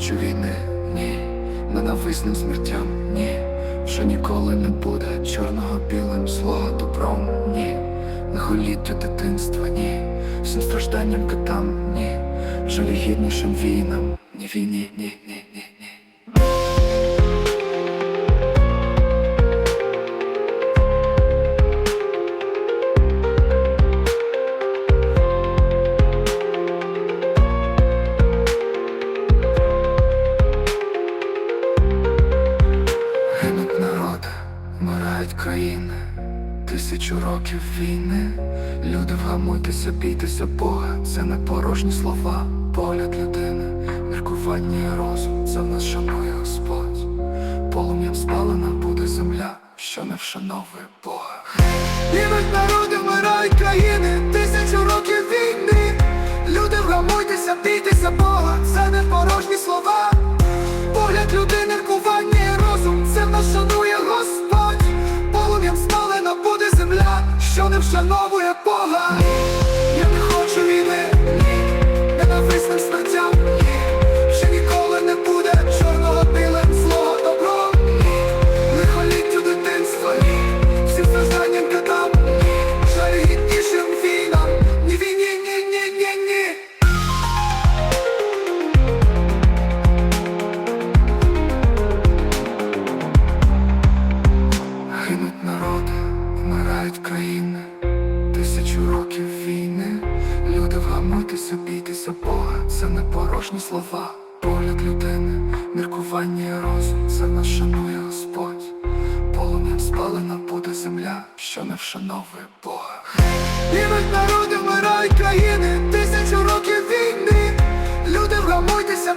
хочу війни, ні, ненависним смертям, ні, що ніколи не буде чорного білим, злого добром, ні, лихоліття дитинства, ні, всім стражданням котам, ні, жалігіднішим війнам, ні війні, ні, ні, ні, країни, тисячу років війни. Люди вгамуйтеся, бійтеся Бога, це не порожні слова, погляд людини, міркування і розум, це в нас шанує Господь. Полум'ям спалена буде земля, що не вшановує Бога. Гинуть народи, вмирають країни, тисячу років війни. Люди вгамуйтеся, бійтеся Бога, це не порожні слова. Вшановує вгамуйтеся, бійтеся Бога, це не порожні слова, погляд людини, міркування і розум, це нас шанує Господь. Полум'ям спалена буде земля, що не вшановує Бога. Гинуть народи, вмирають країни, тисячу років війни. Люди вгамуйтеся,